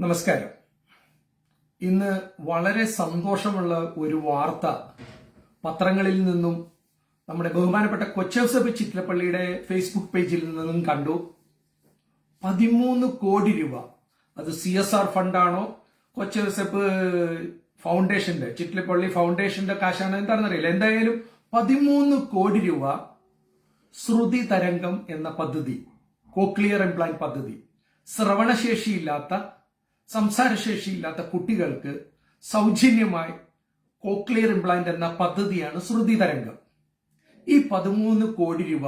നമസ്കാരം. ഇന്ന് വളരെ സന്തോഷമുള്ള ഒരു വാർത്ത പത്രങ്ങളിൽ നിന്നും നമ്മുടെ ബഹുമാനപ്പെട്ട കൊച്ചൗസഫ് ചിത്രപ്പള്ളിയുടെ ഫേസ്ബുക്ക് പേജിൽ നിന്നും കണ്ടു. പതിമൂന്ന് കോടി രൂപ. അത് സി എസ് ആർ ഫണ്ടാണോ കൊച്ചൗസഫ് ഫൗണ്ടേഷന്റെ ചിറ്റിലപ്പള്ളി ഫൗണ്ടേഷന്റെ കാശാണോ? എന്താണെന്നറിയില്ല. എന്തായാലും പതിമൂന്ന് കോടി രൂപ ശ്രുതി തരംഗം എന്ന പദ്ധതി കോക്ലിയർ ഇംപ്ലാന്റ് പദ്ധതി ശ്രവണശേഷിയില്ലാത്ത സംസാരശേഷിയില്ലാത്ത കുട്ടികൾക്ക് സൗജന്യമായി കോക്ലിയർ ഇംപ്ലാന്റ് എന്ന പദ്ധതിയാണ് ശ്രുതി തരംഗം. ഈ പതിമൂന്ന് കോടി രൂപ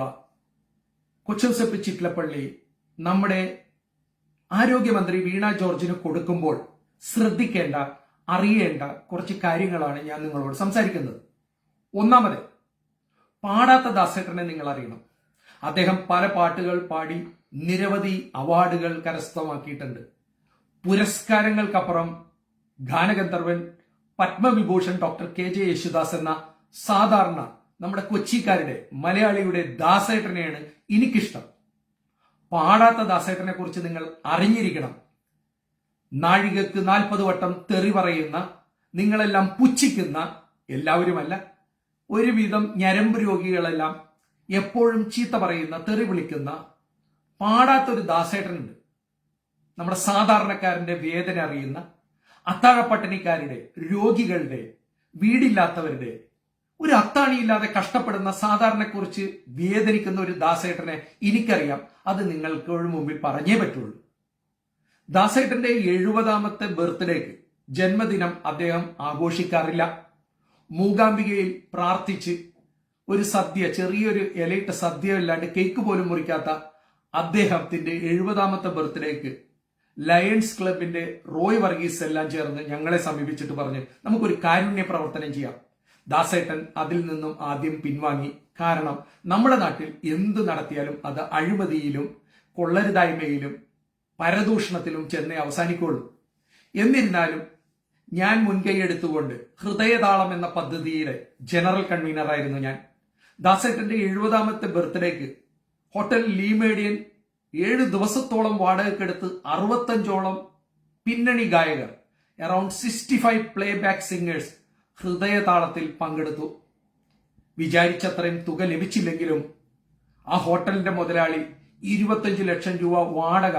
കൊച്ചൗസപ്പ് ചിറ്റ്ലപ്പള്ളി നമ്മുടെ ആരോഗ്യമന്ത്രി വീണ ജോർജിന് കൊടുക്കുമ്പോൾ ശ്രദ്ധിക്കേണ്ട അറിയേണ്ട കുറച്ച് കാര്യങ്ങളാണ് ഞാൻ നിങ്ങളോട് സംസാരിക്കുന്നത്. ഒന്നാമത് പാടാത്ത ദാസേട്ടനെ നിങ്ങൾ അറിയണം അദ്ദേഹം പല പാട്ടുകൾ പാടി നിരവധി അവാർഡുകൾ കരസ്ഥമാക്കിയിട്ടുണ്ട്. പുരസ്കാരങ്ങൾക്കപ്പുറം ഗാനഗന്ധർവൻ Padma Vibhushan doctor K J Yesudas എന്ന സാധാരണ നമ്മുടെ കൊച്ചിക്കാരുടെ മലയാളിയുടെ ദാസേട്ടനെയാണ് എനിക്കിഷ്ടം. പാടാത്ത ദാസേട്ടനെ കുറിച്ച് നിങ്ങൾ അറിഞ്ഞിരിക്കണം. നാഴികക്ക് നാൽപ്പത് വട്ടം തെറി പറയുന്ന നിങ്ങളെല്ലാം പുച്ഛിക്കുന്ന എല്ലാവരുമല്ല. ഒരുവിധം ഞരമ്പ് രോഗികളെല്ലാം എപ്പോഴും ചീത്ത പറയുന്ന തെറി വിളിക്കുന്ന പാടാത്തൊരു ദാസേട്ടനുണ്ട്. നമ്മുടെ സാധാരണക്കാരന്റെ വേദന അറിയുന്ന അത്താഴപ്പട്ടിണിക്കാരുടെ രോഗികളുടെ വീടില്ലാത്തവരുടെ ഒരു അത്താണിയില്ലാതെ കഷ്ടപ്പെടുന്ന സാധാരണക്കുറിച്ച് വേദനിക്കുന്ന ഒരു ദാസേട്ടനെ എനിക്കറിയാം. അത് നിങ്ങൾക്ക് മുമ്പിൽ പറഞ്ഞേ പറ്റുള്ളൂ. ദാസേട്ടന്റെ എഴുപതാമത്തെ ബർത്ത്ഡേക്ക് ജന്മദിനം അദ്ദേഹം ആഘോഷിക്കാറില്ല. മൂകാംബികയിൽ പ്രാർത്ഥിച്ച് ഒരു സദ്യ ചെറിയൊരു ഇലയിട്ട സദ്യ അല്ലാണ്ട് കേക്ക് പോലും മുറിക്കാത്ത അദ്ദേഹത്തിന്റെ എഴുപതാമത്തെ ബർത്ത്ഡേക്ക് ലയൺസ് ക്ലബിന്റെ റോയ് വർഗീസ് എല്ലാം ചേർന്ന് ഞങ്ങളെ സമീപിച്ചിട്ട് പറഞ്ഞ് നമുക്കൊരു കാരുണ്യ പ്രവർത്തനം ചെയ്യാം. ദാസേട്ടൻ അതിൽ നിന്നും ആദ്യം പിൻവാങ്ങി. കാരണം നമ്മുടെ നാട്ടിൽ എന്ത് നടത്തിയാലും അത് അഴിമതിയിലും കൊള്ളരുതായ്മയിലും പരദൂഷണത്തിലും ചെന്നേ അവസാനിക്കുള്ളൂ. എന്നിരുന്നാലും ഞാൻ മുൻകൈ എടുത്തുകൊണ്ട് ഹൃദയതാളം എന്ന പദ്ധതിയുടെ ജനറൽ കൺവീനറായിരുന്നു ഞാൻ. ദാസേട്ടന്റെ എഴുപതാമത്തെ ബർത്ത്ഡേക്ക് ഹോട്ടൽ ലീമേഡിയൻ ഏഴ് ദിവസത്തോളം വാടകയ്ക്കെടുത്ത് അറുപത്തഞ്ചോളം പിന്നണി ഗായകർ around sixty five playback singers ഹൃദയതാളത്തിൽ പങ്കെടുത്തു. വിചാരിച്ചത്രയും തുക ലഭിച്ചില്ലെങ്കിലും ആ ഹോട്ടലിന്റെ മുതലാളി ഇരുപത്തഞ്ച് ലക്ഷം രൂപ വാടക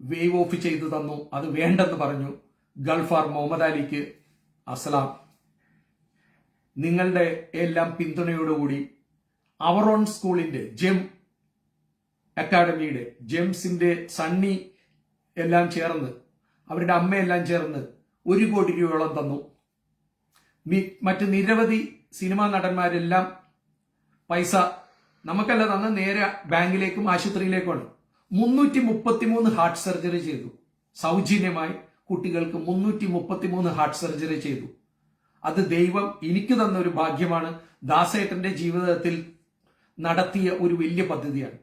വേവ് ഓഫ് ചെയ്തു തന്നു. അത് വേണ്ടെന്ന് പറഞ്ഞു. ഗൾഫാർ മുഹമ്മദ് അലിക്ക് അസ്ലാം നിങ്ങളുടെ എല്ലാം പിന്തുണയോടുകൂടി അവറോൺ സ്കൂളിന്റെ ജെം അക്കാഡമിയുടെ ജെംസിന്റെ സണ്ണി എല്ലാം ചേർന്ന് അവരുടെ അമ്മയെല്ലാം ചേർന്ന് ഒരു കോടി രൂപയോളം തന്നു. മറ്റ് നിരവധി സിനിമാ നടന്മാരെല്ലാം പൈസ നമുക്കല്ല തന്ന നേരെ ബാങ്കിലേക്കും ആശുപത്രിയിലേക്കുമാണ്. മുന്നൂറ്റി മുപ്പത്തിമൂന്ന് ഹാർട്ട് സർജറി ചെയ്തു. സൗജന്യമായി കുട്ടികൾക്ക് മുന്നൂറ്റി മുപ്പത്തിമൂന്ന് ഹാർട്ട് സർജറി ചെയ്തു. അത് ദൈവം എനിക്ക് തന്ന ഒരു ഭാഗ്യമാണ്. ദാസേട്ടന്റെ ജീവിതത്തിൽ നടത്തിയ ഒരു വലിയ പദ്ധതിയാണ്.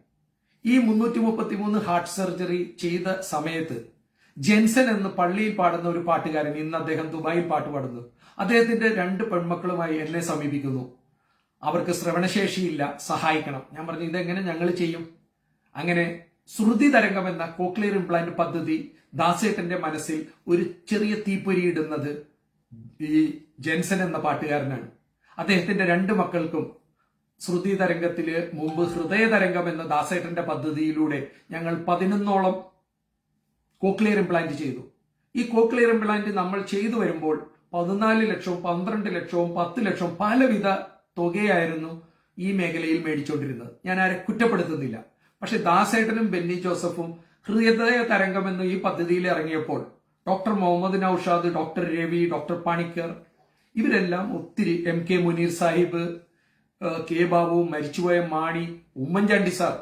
ഈ മുന്നൂറ്റി മുപ്പത്തി മൂന്ന് ഹാർട്ട് സർജറി ചെയ്ത സമയത്ത് ജെൻസൻ എന്ന് പള്ളിയിൽ പാടുന്ന ഒരു പാട്ടുകാരൻ ഇന്ന് അദ്ദേഹം ദുബായിൽ പാട്ട് പാടുന്നു. അദ്ദേഹത്തിന്റെ രണ്ട് പെൺമക്കളുമായി എന്നെ സമീപിക്കുന്നു. അവർക്ക് ശ്രവണശേഷിയില്ല. സഹായിക്കണം. ഞാൻ പറഞ്ഞു ഇതെങ്ങനെ ഞങ്ങൾ ചെയ്യും? അങ്ങനെ ശ്രുതി തരംഗം എന്ന കോക്ലിയർ ഇംപ്ലാന്റ് പദ്ധതി ദാസേട്ടന്റെ മനസ്സിൽ ഒരു ചെറിയ തീപ്പൊരി ഇടുന്നത് ഈ ജെൻസൻ എന്ന പാട്ടുകാരനാണ്. അദ്ദേഹത്തിന്റെ രണ്ട് മക്കൾക്കും ശ്രുതി തരംഗത്തിൽ മുമ്പ് ഹൃദയ തരംഗം എന്ന ദാസേട്ടന്റെ പദ്ധതിയിലൂടെ ഞങ്ങൾ പതിനൊന്നോളം കോക്ലിയർ ഇംപ്ലാന്റ് ചെയ്തു. ഈ കോക്ലിയർ ഇംപ്ലാന്റ് നമ്മൾ ചെയ്തു വരുമ്പോൾ പതിനാല് ലക്ഷവും പന്ത്രണ്ട് ലക്ഷവും പത്ത് ലക്ഷവും പലവിധ തുകയായിരുന്നു ഈ മേഖലയിൽ മേടിച്ചുകൊണ്ടിരുന്നത് ഞാൻ ആരെ കുറ്റപ്പെടുത്തുന്നില്ല. പക്ഷെ ദാസേട്ടനും ബെന്നി ജോസഫും ഹൃദയ തരംഗം എന്ന ഈ പദ്ധതിയിൽ ഇറങ്ങിയപ്പോൾ doctor Muhammad Naushad doctor Ravi doctor Panicker ഇവരെല്ലാം ഒത്തിരി M K Muneer Sahib K Babu മരിച്ചുപോയ മാണി ഉമ്മൻചാണ്ടി സാർ.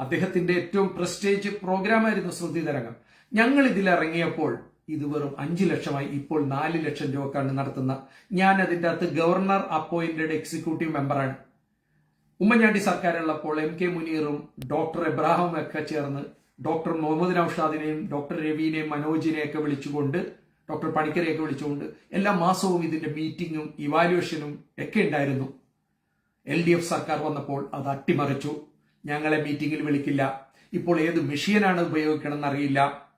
അദ്ദേഹത്തിന്റെ ഏറ്റവും പ്രസ്റ്റേജ് പ്രോഗ്രാമായിരുന്നു ശ്രുതി തരംഗം. ഞങ്ങൾ ഇതിൽ ഇറങ്ങിയപ്പോൾ ഇത് വെറും അഞ്ചു ലക്ഷമായി ഇപ്പോൾ നാല് ലക്ഷം രൂപ രൂപക്കാണ് നടത്തുന്ന. ഞാൻ അതിന്റെ അകത്ത് ഗവർണർ അപ്പോയിന്റഡ് എക്സിക്യൂട്ടീവ് മെമ്പറാണ്. ഉമ്മൻചാണ്ടി സർക്കാരുള്ളപ്പോൾ എം കെ മുനീറും ഡോക്ടർ എബ്രാഹിം ഒക്കെ ചേർന്ന് ഡോക്ടർ മുഹമ്മദ് നൌഷാദിനെയും ഡോക്ടർ രവിനെയും മനോജിനെയൊക്കെ വിളിച്ചുകൊണ്ട് ഡോക്ടർ പണിക്കരെയൊക്കെ വിളിച്ചുകൊണ്ട് എല്ലാ മാസവും ഇതിന്റെ മീറ്റിങ്ങും ഇവാലുവേഷനും ഒക്കെ ഉണ്ടായിരുന്നു. എൽ ഡി എഫ് സർക്കാർ വന്നപ്പോൾ അത് അട്ടിമറിച്ചു. ഞങ്ങളെ മീറ്റിംഗിൽ വിളിക്കില്ല. ഇപ്പോൾ ഏത് മെഷീനാണ് ഉപയോഗിക്കണം എന്നറിയില്ല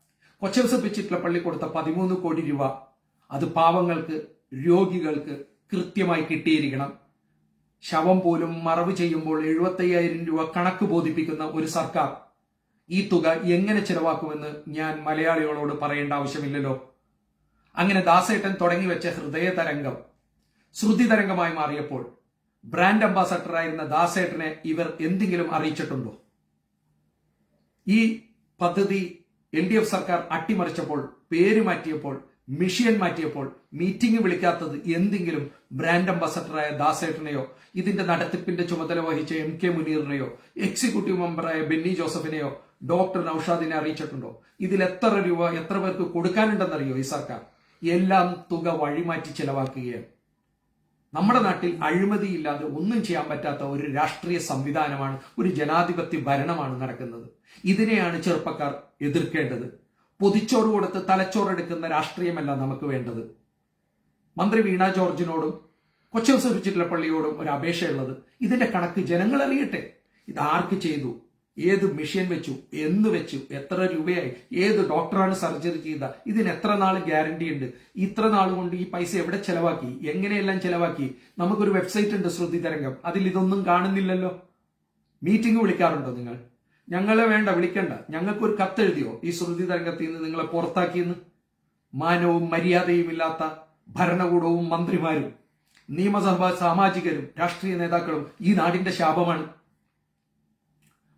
കൊച്ചൗസഫ് പള്ളി കൊടുത്ത പതിമൂന്ന് കോടി രൂപ അത് പാവങ്ങൾക്ക് രോഗികൾക്ക് കൃത്യമായി കിട്ടിയിരിക്കണം. ശവം പോലും മറവ് ചെയ്യുമ്പോൾ എഴുപത്തയ്യായിരം രൂപ കണക്ക് ബോധിപ്പിക്കുന്ന ഒരു സർക്കാർ ഈ തുക എങ്ങനെ ചെലവാക്കുമെന്ന് ഞാൻ മലയാളികളോട് പറയേണ്ട ആവശ്യമില്ലല്ലോ. അങ്ങനെ ദാസേട്ടൻ തുടങ്ങി വെച്ച ഹൃദയ തരംഗം ശ്രുതി തരംഗമായി മാറിയപ്പോൾ ബ്രാൻഡ് അംബാസഡറായിരുന്ന ദാസേട്ടനെ ഇവർ എന്തെങ്കിലും അറിയിച്ചിട്ടുണ്ടോ? ഈ പദ്ധതി എൽ ഡി എഫ് സർക്കാർ അട്ടിമറിച്ചപ്പോൾ പേര് മാറ്റിയപ്പോൾ മിഷ്യൻ മാറ്റിയപ്പോൾ മീറ്റിംഗ് വിളിക്കാത്തത് എന്തെങ്കിലും ബ്രാൻഡ് അംബാസഡറായ ദാസേട്ടനെയോ ഇതിന്റെ നടത്തിപ്പിന്റെ ചുമതല വഹിച്ച എം കെ മുനീറിനെയോ എക്സിക്യൂട്ടീവ് മെമ്പറായ ബെന്നി ജോസഫിനെയോ ഡോക്ടർ നൌഷാദിനെ അറിയിച്ചിട്ടുണ്ടോ? ഇതിൽ എത്ര രൂപ എത്ര പേർക്ക് കൊടുക്കാനുണ്ടെന്നറിയോ ഈ സർക്കാർ? എല്ലാം തുക വഴിമാറ്റി ചെലവാക്കുകയാണ്. നമ്മുടെ നാട്ടിൽ അഴിമതിയില്ലാതെ ഒന്നും ചെയ്യാൻ പറ്റാത്ത ഒരു രാഷ്ട്രീയ സംവിധാനമാണ് ഒരു ജനാധിപത്യ ഭരണമാണ് നടക്കുന്നത്. ഇതിനെയാണ് ചെറുപ്പക്കാർ എതിർക്കേണ്ടത്. പൊതിച്ചോറ് കൊടുത്ത് തലച്ചോറെടുക്കുന്ന രാഷ്ട്രീയമല്ല നമുക്ക് വേണ്ടത്. മന്ത്രി വീണ ജോർജിനോടും കൊച്ചൗസഫ് പള്ളിയോടും ഒരു അപേക്ഷയുള്ളത് ഇതിന്റെ കണക്ക് ജനങ്ങൾ അറിയട്ടെ. ഇത് ആർക്ക് ചെയ്തു? ഏത് മെഷീൻ വെച്ചു എന്ന് വെച്ചു എത്ര രൂപയായി ഏത് ഡോക്ടറാണ് സർജറി ചെയ്ത ഇതിന് എത്ര നാൾ ഗ്യാരണ്ടി ഉണ്ട് ഇത്ര നാൾ കൊണ്ട് ഈ പൈസ എവിടെ ചെലവാക്കി എങ്ങനെയെല്ലാം ചെലവാക്കി നമുക്കൊരു വെബ്സൈറ്റ് ഉണ്ട് ശ്രുതി തരംഗം അതിൽ ഇതൊന്നും കാണുന്നില്ലല്ലോ. മീറ്റിംഗ് വിളിക്കാറുണ്ടോ നിങ്ങൾ? ഞങ്ങളെ വേണ്ട വിളിക്കണ്ട. ഞങ്ങൾക്കൊരു കത്തെഴുതിയോ ഈ ശ്രുതി തരംഗത്തിൽ നിന്ന് നിങ്ങളെ പുറത്താക്കിയെന്ന്? മാനവും മര്യാദയും ഇല്ലാത്ത ഭരണകൂടവും മന്ത്രിമാരും നിയമസഭാ സാമാജികരും രാഷ്ട്രീയ നേതാക്കളും ഈ നാടിന്റെ ശാപമാണ്.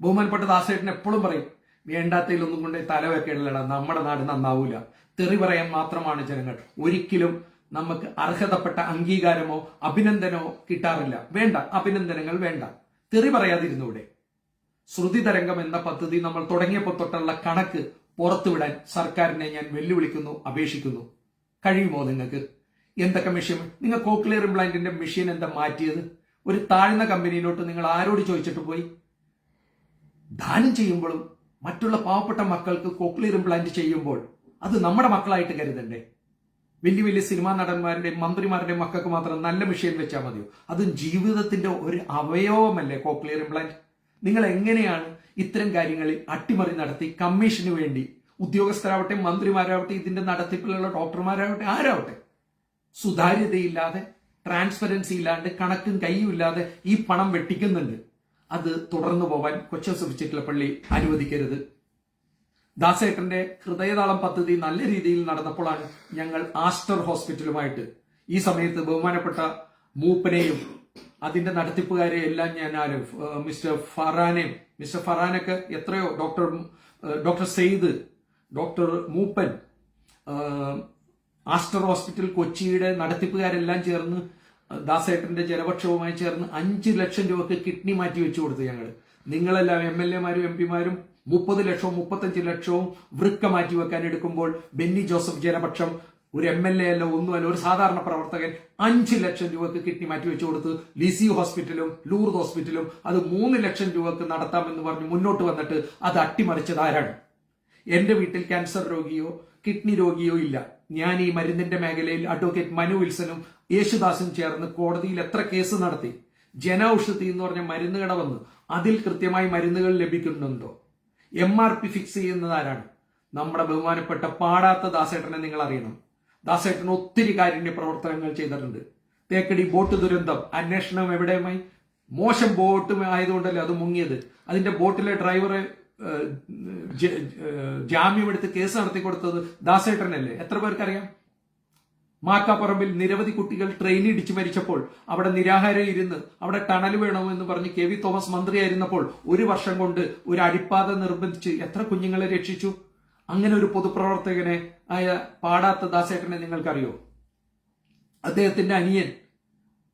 ബഹുമാനപ്പെട്ട ദാസേട്ടൻ എപ്പോഴും പറയും വേണ്ടാത്തതിലൊന്നും കൊണ്ട് തല വെക്കേണ്ടല്ലടാ നമ്മുടെ നാട് നന്നാവൂല. തെറി പറയാൻ മാത്രമാണ് ജനങ്ങൾ. ഒരിക്കലും നമുക്ക് അർഹതപ്പെട്ട അംഗീകാരമോ അഭിനന്ദനമോ കിട്ടാറില്ല. വേണ്ട അഭിനന്ദനങ്ങൾ വേണ്ട. തെറി പറയാതിരുന്നൂടെ. ശ്രുതി തരംഗം എന്ന പദ്ധതി നമ്മൾ തുടങ്ങിയപ്പോൾ തൊട്ടുള്ള കണക്ക് പുറത്തുവിടാൻ സർക്കാരിനെ ഞാൻ വെല്ലുവിളിക്കുന്നു അപേക്ഷിക്കുന്നു. കഴിയുമോ നിങ്ങൾക്ക്? എന്തൊക്കെ മെഷീൻ? നിങ്ങൾ കോക്ലിയർ ഇംപ്ലാന്റിന്റെ മെഷീൻ എന്താ മാറ്റിയത്? ഒരു താഴ്ന്ന കമ്പനിയിലോട്ട് നിങ്ങൾ ആരോട് ചോദിച്ചിട്ട് പോയി? ദാനം ചെയ്യുമ്പോഴും മറ്റുള്ള പാവപ്പെട്ട മക്കൾക്ക് കോക്ലിയർ ഇംപ്ലാന്റ് ചെയ്യുമ്പോൾ അത് നമ്മുടെ മക്കളായിട്ട് കരുതണ്ടേ? വലിയ വലിയ സിനിമാ നടന്മാരുടെയും മന്ത്രിമാരുടെയും മക്കൾക്ക് മാത്രം നല്ല മെഷീൻ വെച്ചാൽ മതിയോ? അതും ജീവിതത്തിന്റെ ഒരു അവയവമല്ലേ കോക്ലിയർ ഇംപ്ലാന്റ് നിങ്ങൾ എങ്ങനെയാണ് ഇത്തരം കാര്യങ്ങളിൽ അട്ടിമറി നടത്തി കമ്മീഷന് വേണ്ടി ഉദ്യോഗസ്ഥരാവട്ടെ മന്ത്രിമാരാവട്ടെ ഇതിന്റെ നടത്തിപ്പിലുള്ള ഡോക്ടർമാരാവട്ടെ ആരാവട്ടെ? സുതാര്യതയില്ലാതെ ട്രാൻസ്പെറൻസി ഇല്ലാണ്ട് കണക്കും കൈയും ഇല്ലാതെ ഈ പണം വെട്ടിക്കുന്നുണ്ട്. അത് തുടർന്നു പോവാൻ കൊച്ചോസഫ് പള്ളി അനുവദിക്കരുത്. ദാസേട്ടന്റെ ഹൃദയതാളം പദ്ധതി നല്ല രീതിയിൽ നടന്നപ്പോഴാണ് ഞങ്ങൾ ആസ്റ്റർ ഹോസ്പിറ്റലുമായിട്ട് ഈ സമയത്ത് ബഹുമാനപ്പെട്ട മൂപ്പനെയും അതിന്റെ നടത്തിപ്പുകാരെ എല്ലാം ഞാൻ ആരും മിസ്റ്റർ ഫറാനെയും മിസ്റ്റർ ഫറാനൊക്കെ എത്രയോ doctor doctor Syed doctor Moopen Aster hospital കൊച്ചിയുടെ നടത്തിപ്പുകാരെല്ലാം ചേർന്ന് ദാസേട്ടന്റെ ജലപക്ഷവുമായി ചേർന്ന് അഞ്ച് ലക്ഷം രൂപക്ക് കിഡ്നി മാറ്റി വെച്ചു കൊടുത്തു ഞങ്ങൾ നിങ്ങളെല്ലാം എം എൽ എമാരും എം പിമാരും മുപ്പത് ലക്ഷവും മുപ്പത്തഞ്ച് ലക്ഷവും വൃക്ക മാറ്റി വെക്കാൻ എടുക്കുമ്പോൾ ബെന്നി ജോസഫ് ജനപക്ഷം ഒരു എം എൽ എ അല്ല ഒന്നുമല്ല ഒരു സാധാരണ പ്രവർത്തകൻ അഞ്ച് ലക്ഷം രൂപക്ക് കിഡ്നി മാറ്റി വെച്ചു കൊടുത്ത് ലിസി ഹോസ്പിറ്റലും ലൂർദ് ഹോസ്പിറ്റലും അത് മൂന്ന് ലക്ഷം രൂപക്ക് നടത്താമെന്ന് പറഞ്ഞ് മുന്നോട്ട് വന്നിട്ട് അത് അട്ടിമറിച്ചത് ആരാണ്? എന്റെ വീട്ടിൽ ക്യാൻസർ രോഗിയോ കിഡ്നി രോഗിയോ ഇല്ല. ഞാൻ ഈ മരുന്നിന്റെ മേഖലയിൽ അഡ്വക്കേറ്റ് മനു വിൽസനും യേശുദാസും ചേർന്ന് കോടതിയിൽ എത്ര കേസ് നടത്തി? ജന ഔഷധി എന്ന് പറഞ്ഞ മരുന്ന് കട വന്നു. അതിൽ കൃത്യമായി മരുന്നുകൾ ലഭിക്കുന്നുണ്ടോ? എം ആർ പി ഫിക്സ് ചെയ്യുന്നത് ആരാണ്? നമ്മുടെ ബഹുമാനപ്പെട്ട പാടാത്ത ദാസേട്ടനെ നിങ്ങൾ അറിയണം. ദാസേട്ടൻ ഒത്തിരി കാരുണ്യ പ്രവർത്തനങ്ങൾ ചെയ്തിട്ടുണ്ട്. തേക്കടി ബോട്ട് ദുരന്തം അന്വേഷണം എവിടെയുമായി? മോശം ബോട്ട് ആയതുകൊണ്ടല്ലേ അത് മുങ്ങിയത്? അതിന്റെ ബോട്ടിലെ ഡ്രൈവറെ ജാമ്യമെടുത്ത് കേസ് നടത്തി കൊടുത്തത് ദാസേട്ടനല്ലേ? എത്ര പേർക്കറിയാം? മാക്കാപ്പറമ്പിൽ നിരവധി കുട്ടികൾ ട്രെയിൻ ഇടിച്ചു മരിച്ചപ്പോൾ അവിടെ നിരാഹാരം ഇരുന്ന് അവിടെ ടണൽ വേണമെന്ന് പറഞ്ഞ് കെ വി തോമസ് മന്ത്രിയായിരുന്നപ്പോൾ ഒരു വർഷം കൊണ്ട് ഒരു അടിപ്പാത നിർബന്ധിച്ച് എത്ര കുഞ്ഞുങ്ങളെ രക്ഷിച്ചു? അങ്ങനെ ഒരു പൊതുപ്രവർത്തകനെ ആയ പാടാത്ത ദാസേട്ടനെ നിങ്ങൾക്കറിയോ? അദ്ദേഹത്തിന്റെ അനിയൻ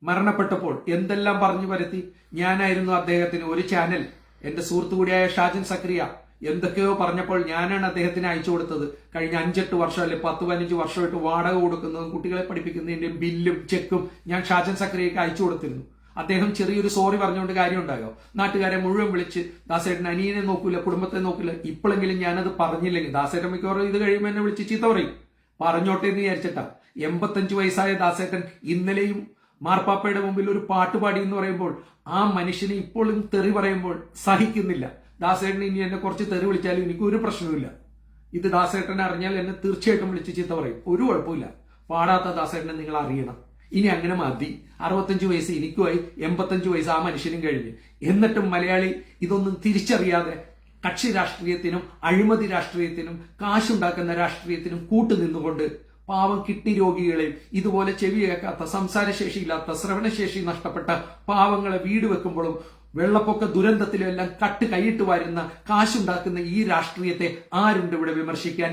മരണപ്പെട്ടപ്പോൾ എന്തെല്ലാം പറഞ്ഞു വരുത്തി ഞാനായിരുന്നു അദ്ദേഹത്തിന് ഒരു ചാനൽ എന്റെ സുഹൃത്തു കൂടിയായ ഷാജിൻ സക്രിയ എന്തൊക്കെയോ പറഞ്ഞപ്പോൾ ഞാനാണ് അദ്ദേഹത്തിന് അയച്ചു കൊടുത്തത്. കഴിഞ്ഞ അഞ്ചെട്ട് വർഷം അല്ലെ പത്ത് പതിനഞ്ച് വർഷമായിട്ട് വാടക കൊടുക്കുന്നതും കുട്ടികളെ പഠിപ്പിക്കുന്നതിന്റെ ബില്ലും ചെക്കും ഞാൻ ഷാജൻ സക്രിയക്ക് അയച്ചു കൊടുത്തിരുന്നു. അദ്ദേഹം ചെറിയൊരു സോറി പറഞ്ഞുകൊണ്ട് കാര്യമുണ്ടായോ? നാട്ടുകാരെ മുഴുവൻ വിളിച്ച് ദാസേട്ടൻ അനിയനെ നോക്കൂല കുടുംബത്തെ നോക്കില്ല ഇപ്പോഴെങ്കിലും ഞാനത് പറഞ്ഞില്ലെങ്കിൽ ദാസേട്ടൻ മിക്കവാറും ഇത് കഴിയുമ്പോൾ എന്നെ വിളിച്ച് ചീത്ത പറയും. പറഞ്ഞോട്ടെ എന്ന് വിചാരിച്ചിട്ടാ. എൺപത്തഞ്ച് വയസ്സായ ദാസേട്ടൻ ഇന്നലെയും മാർപ്പാപ്പയുടെ മുമ്പിൽ ഒരു പാട്ട് പാടി എന്ന് പറയുമ്പോൾ ആ മനുഷ്യനെ ഇപ്പോഴും തെറി പറയുമ്പോൾ സഹിക്കുന്നില്ല. ദാസേട്ടൻ ഇനി എന്നെ കുറച്ച് തെറി വിളിച്ചാലും എനിക്ക് ഒരു പ്രശ്നവുമില്ല. ഇത് ദാസേട്ടനെ അറിഞ്ഞാൽ എന്നെ തീർച്ചയായിട്ടും വിളിച്ച് ചീത്ത പറയും. ഒരു കുഴപ്പമില്ല പാടാത്ത ദാസേട്ടനെ നിങ്ങൾ അറിയണം. ഇനി അങ്ങനെ മതി. അറുപത്തഞ്ച് വയസ്സ് എനിക്കുമായി എൺപത്തഞ്ച് വയസ്സ് ആ മനുഷ്യനും കഴിഞ്ഞ്. എന്നിട്ടും മലയാളി ഇതൊന്നും തിരിച്ചറിയാതെ കക്ഷി രാഷ്ട്രീയത്തിനും അഴിമതി രാഷ്ട്രീയത്തിനും കാശുണ്ടാക്കുന്ന രാഷ്ട്രീയത്തിനും കൂട്ടുനിന്നുകൊണ്ട് പാവം കിഡ്നി രോഗികളെ ഇതുപോലെ ചെവി കേൾക്കാത്ത സംസാരശേഷിയില്ലാത്ത ശ്രവണശേഷി നഷ്ടപ്പെട്ട പാവങ്ങളെ വീട് വെക്കുമ്പോഴും വെള്ളപ്പൊക്ക ദുരന്തത്തിലും എല്ലാം കട്ട് കൈയിട്ട് വരുന്ന കാശുണ്ടാക്കുന്ന ഈ രാഷ്ട്രീയത്തെ ആരുണ്ട് ഇവിടെ വിമർശിക്കാൻ?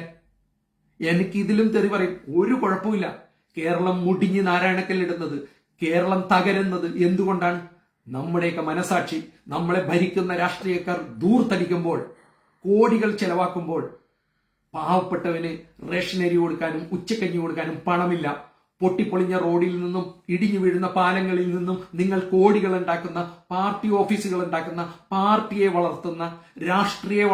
എനിക്ക് ഇതിലും തെറി പറയും. ഒരു കുഴപ്പമില്ല. കേരളം മുടിഞ്ഞ് നാരായണക്കല്ലിടുന്നത് കേരളം തകരുന്നത് എന്തുകൊണ്ടാണ്? നമ്മുടെയൊക്കെ മനസാക്ഷി നമ്മളെ ഭരിക്കുന്ന രാഷ്ട്രീയക്കാർ ദൂർത്തടിക്കുമ്പോൾ കോടികൾ ചെലവാക്കുമ്പോൾ പാവപ്പെട്ടവന് റേഷൻ അരി കൊടുക്കാനും ഉച്ചക്കഞ്ഞി കൊടുക്കാനും പണമില്ല. പൊട്ടിപ്പൊളിഞ്ഞ റോഡിൽ നിന്നും ഇടിഞ്ഞു വീഴുന്ന പാലങ്ങളിൽ നിന്നും നിങ്ങൾ കോടികൾ ഉണ്ടാക്കുന്ന പാർട്ടി ഓഫീസുകൾ ഉണ്ടാക്കുന്ന പാർട്ടിയെ വളർത്തുന്ന രാഷ്ട്രീയ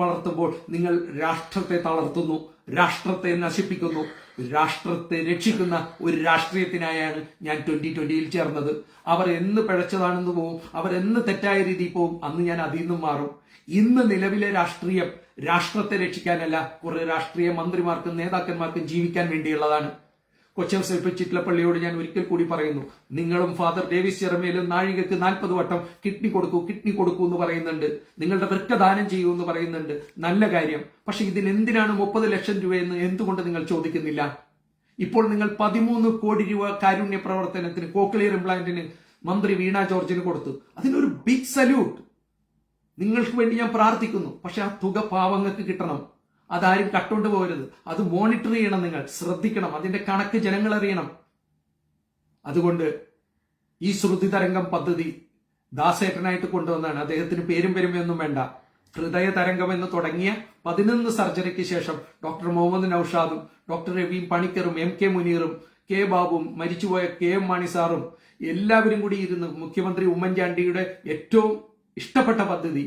വളർത്തുമ്പോൾ നിങ്ങൾ രാഷ്ട്രത്തെ തളർത്തുന്നു രാഷ്ട്രത്തെ നശിപ്പിക്കുന്നു രാഷ്ട്രത്തെ രക്ഷിക്കുന്ന ഒരു രാഷ്ട്രീയത്തിനായാണ് ഞാൻ ട്വന്റി ട്വന്റിയിൽ ചേർന്നത്. അവർ എന്ന് പിഴച്ചതാണെന്ന് പോവും അവർ എന്ന് തെറ്റായ രീതിയിൽ പോവും അന്ന് ഞാൻ അതിൽ നിന്നും മാറും. ഇന്ന് നിലവിലെ രാഷ്ട്രീയം രാഷ്ട്രത്തെ രക്ഷിക്കാനല്ല കുറെ രാഷ്ട്രീയ മന്ത്രിമാർക്കും നേതാക്കന്മാർക്കും ജീവിക്കാൻ വേണ്ടിയുള്ളതാണ്. കൊച്ചം സെൽഫ് ചിറ്റലപ്പള്ളിയോട് ഞാൻ ഒരിക്കൽ കൂടി പറയുന്നു നിങ്ങളും ഫാദർ ഡേവിസ് ചെറമേലും നാഴികക്ക് നാൽപ്പത് വട്ടം കിഡ്നി കൊടുക്കൂ കിഡ്നി കൊടുക്കൂ എന്ന് പറയുന്നുണ്ട്. നിങ്ങളുടെ വൃക്ക ദാനം ചെയ്യൂ എന്ന് പറയുന്നുണ്ട്. നല്ല കാര്യം. പക്ഷെ ഇതിന് എന്തിനാണ് മുപ്പത് ലക്ഷം രൂപയെന്ന് എന്തുകൊണ്ട് നിങ്ങൾ ചോദിക്കുന്നില്ല? ഇപ്പോൾ നിങ്ങൾ പതിമൂന്ന് കോടി രൂപ കാരുണ്യ പ്രവർത്തനത്തിന് കോക്ലിയർ ഇംപ്ലാന്റിന് മന്ത്രി വീണ ജോർജിന് കൊടുത്തു. അതിനൊരു ബിഗ് സല്യൂട്ട് നിങ്ങൾക്ക് വേണ്ടി ഞാൻ പ്രാർത്ഥിക്കുന്നു. പക്ഷെ ആ തുക പാവങ്ങൾക്ക് കിട്ടണം. അതാരും കട്ടുകൊണ്ട് പോകരുത്. അത് മോണിറ്റർ ചെയ്യണം നിങ്ങൾ. ശ്രദ്ധിക്കണം. അതിന്റെ കണക്ക് ജനങ്ങൾ അറിയണം. അതുകൊണ്ട് ഈ ശ്രുതി തരംഗം പദ്ധതി ദാസേട്ടനായിട്ട് കൊണ്ടുവന്നാണ് അദ്ദേഹത്തിന് പേരും പെരുമയൊന്നും വേണ്ട. ഹൃദയ തരംഗം എന്ന് തുടങ്ങിയ പതിനൊന്ന് സർജറിക്ക് ശേഷം ഡോക്ടർ മുഹമ്മദ് നൌഷാദും ഡോക്ടർ രവിയും പണിക്കറും എം കെ മുനീറും കെ ബാബും മരിച്ചുപോയ കെ എം മാണി സാറും എല്ലാവരും കൂടി ഇരുന്ന് മുഖ്യമന്ത്രി ഉമ്മൻചാണ്ടിയുടെ ഏറ്റവും ഇഷ്ടപ്പെട്ട പദ്ധതി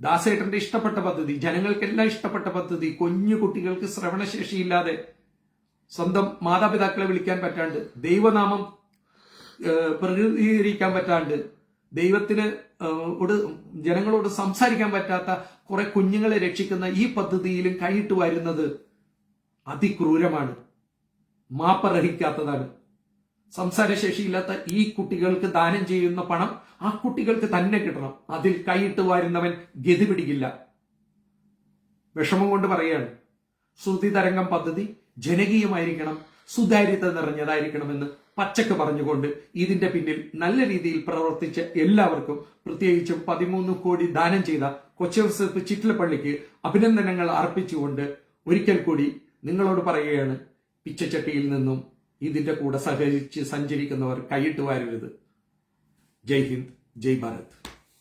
ദാസേട്ടന്റെ ഇഷ്ടപ്പെട്ട പദ്ധതി ജനങ്ങൾക്കെല്ലാം ഇഷ്ടപ്പെട്ട പദ്ധതി കുഞ്ഞു കുട്ടികൾക്ക് ശ്രവണശേഷിയില്ലാതെ സ്വന്തം മാതാപിതാക്കളെ വിളിക്കാൻ പറ്റാണ്ട് ദൈവനാമം പ്രകൃതീകരിക്കാൻ പറ്റാണ്ട് ദൈവത്തിന് ജനങ്ങളോട് സംസാരിക്കാൻ പറ്റാത്ത കുറെ കുഞ്ഞുങ്ങളെ രക്ഷിക്കുന്ന ഈ പദ്ധതിയിലും കൈയിട്ട് വരുന്നത് അതിക്രൂരമാണ് മാപ്പർഹിക്കാത്തതാണ് സംസാരശേഷിയില്ലാത്ത ഈ കുട്ടികൾക്ക് ദാനം ചെയ്യുന്ന പണം ആ കുട്ടികൾക്ക് തന്നെ കിട്ടണം. അതിൽ കൈയിട്ട് വാരുന്നവൻ ഗതി പിടിക്കില്ല വിഷമം കൊണ്ട് പറയാണ് ശ്രുതി തരംഗം പദ്ധതി ജനകീയമായിരിക്കണം സുതാര്യത നിറഞ്ഞതായിരിക്കണമെന്ന് പച്ചക്ക് പറഞ്ഞുകൊണ്ട് ഇതിന്റെ പിന്നിൽ നല്ല രീതിയിൽ പ്രവർത്തിച്ച എല്ലാവർക്കും പ്രത്യേകിച്ചും പതിമൂന്ന് കോടി ദാനം ചെയ്ത കൊച്ചവസത്ത് ചിറ്റിലപ്പള്ളിക്ക് അഭിനന്ദനങ്ങൾ അർപ്പിച്ചുകൊണ്ട് ഒരിക്കൽ കൂടി നിങ്ങളോട് പറയുകയാണ് പിച്ചച്ചട്ടിയിൽ നിന്നും ഇതിന്റെ കൂടെ സഹകരിച്ച് സഞ്ചരിക്കുന്നവർ കൈയിട്ട് വാരരുത്. ജയ് ഹിന്ദ് ജയ് ഭാരത്.